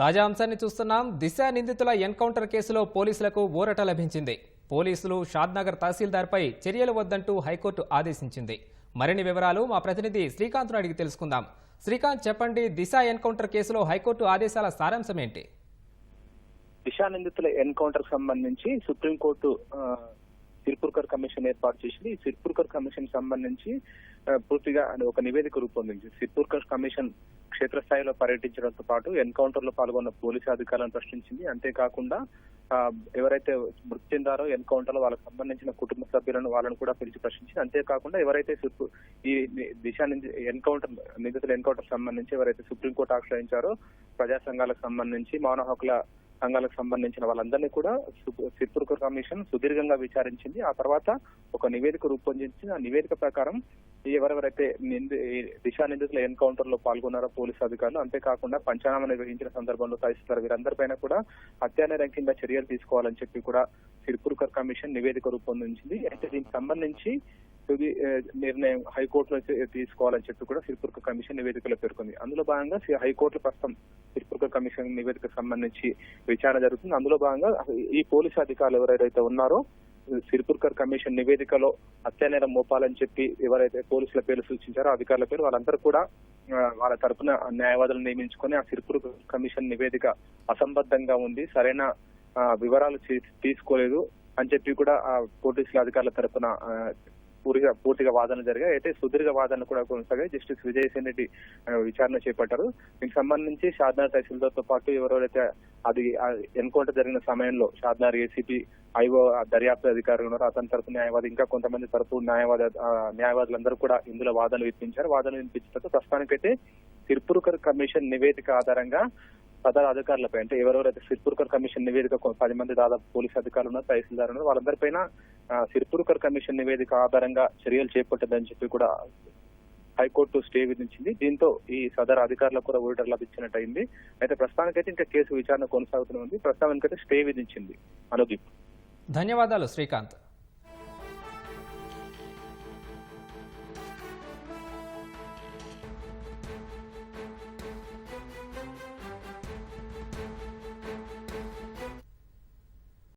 తాజా అంశాన్ని చూస్తున్నాం. దిశ నిందితుల ఎన్కౌంటర్ కేసులో పోలీసులకు ఊరట లభించింది. పోలీసులు షాద్నగర్ తహసీల్దార్పై చర్యలు వద్దంటూ హైకోర్టు ఆదేశించింది. మరిన్ని వివరాలు మా ప్రతినిధి శ్రీకాంత్ను అడిగి తెలుసుకుందాం. శ్రీకాంత్ చెప్పండి దిశ ఎన్కౌంటర్ కేసులో హైకోర్టు ఆదేశాల సారాంశం ఏంటి? దిశా నిందితుల ఎన్కౌంటర్ సంబంధించి సుప్రీంకోర్టు సిర్పుర్కర్ కమిషన్ ఏర్పాటు చేసింది. సిర్పుర్కర్ కమిషన్ సంబంధించి పూర్తిగా ఒక నివేదిక రూపొందించింది. సిర్పుర్కర్ కమిషన్ క్షేత్రస్థాయిలో పర్యటించడంతో పాటు ఎన్కౌంటర్లో పాల్గొన్న పోలీసు అధికారులను ప్రశ్నించింది. అంతేకాకుండా ఎవరైతే మృతి చెందారో ఎన్కౌంటర్లో వాళ్ళకి సంబంధించిన కుటుంబ సభ్యులను వాళ్ళను కూడా పిలిచి ప్రశ్నించింది. అంతేకాకుండా ఎవరైతే ఈ ని- దిశా ఎన్కౌంటర్ నిందితుల ఎన్కౌంటర్ సంబంధించి ఎవరైతే సుప్రీంకోర్టు ఆశ్రయించారో ప్రజా సంఘాలకు సంబంధించి మానవ హక్కుల సంఘాలకు సంబంధించిన వాళ్ళందరినీ కూడా సు- కమిషన్ సుదీర్ఘంగా విచారించింది. ఆ తర్వాత ఒక నివేదిక రూపొందించి ఆ నివేదిక ప్రకారం ఎవరెవరైతే నింది దిశా నిందితుల ఎన్కౌంటర్లో పాల్గొన్నారో పోలీసు అధికారులు అంతేకాకుండా పంచనామా నిర్వహించిన సందర్భంలో తహసీల్దార్ వీరందరిపైన కూడా హత్యానేరం కింద చర్యలు తీసుకోవాలని చెప్పి కూడా సిర్పుర్కర్ కమిషన్ నివేదిక రూపొందించింది. అయితే దీనికి సంబంధించి తుది నిర్ణయం హైకోర్టులో తీసుకోవాలని చెప్పి కూడా సిర్పూర్కర్ కమిషన్ నివేదికలో పేర్కొంది. అందులో భాగంగా హైకోర్టు ప్రస్తుతం సిర్పూర్కర్ కమిషన్ నివేదిక సంబంధించి విచారణ జరుగుతుంది. అందులో భాగంగా ఈ పోలీసు అధికారులు ఎవరైతే ఉన్నారో సిరిపుర్కర్ కమిషన్ నివేదికలో హత్యానేరం మోపాలని చెప్పి ఎవరైతే పోలీసుల పేర్లు సూచించారో అధికారుల పేరు వాళ్ళందరూ కూడా వాళ్ళ తరపున న్యాయవాదులను నియమించుకొని ఆ సిరిపుర్ కమిషన్ నివేదిక అసంబద్ధంగా ఉంది. సరైన వివరాలు తీసుకోలేదు అని చెప్పి కూడా ఆ పోలీసుల అధికారుల తరపున పూర్తిగా పూర్తిగా వాదన జరిగాయి. అయితే సుదీర్ఘ వాదనలు కూడా కొనసాగాయి. జస్టిస్ విజయసేన్ రెడ్డి విచారణ చేపట్టారు. దీనికి సంబంధించి షాద్నార్ తహసీల్దార్తో పాటు ఎవరెవరైతే అది ఎన్కౌంటర్ జరిగిన సమయంలో షాద్నార్ ఏసీపీ ఐఓ దర్యాప్తు అధికారులు ఉన్నారు అతని తరపు న్యాయవాది ఇంకా కొంతమంది తరపు న్యాయవాద న్యాయవాదులందరూ కూడా ఇందులో వాదనలు వినిపించారు. వాదనలు వినిపించిన తర్వాత ప్రస్తుతానికైతే సిర్పూర్కర్ కమిషన్ నివేదిక ఆధారంగా సదరు అధికారులపై అంటే ఎవరెవరైతే సిర్పూర్కర్ కమిషన్ నివేదిక పది మంది దాదాపు పోలీస్ అధికారులు ఉన్నారు తహసీల్దార్ ఉన్నారు వాళ్ళందరిపైన సిర్పుర్కర్ సిర్పూర్కర్ కమిషన్ నివేదిక ఆధారంగా చర్యలు చేపట్టదని చెప్పి కూడా హైకోర్టు స్టే విధించింది. దీంతో ఈ సదరు అధికారులకు కూడా ఓటర్ లభించినట్టు అయింది అయితే ప్రస్తుతానికైతే ఇంకా కేసు విచారణ కొనసాగుతూనే ఉంది. ప్రస్తుతానికైతే స్టే విధించింది. అనుదీప్ ధన్యవాదాలు శ్రీకాంత్.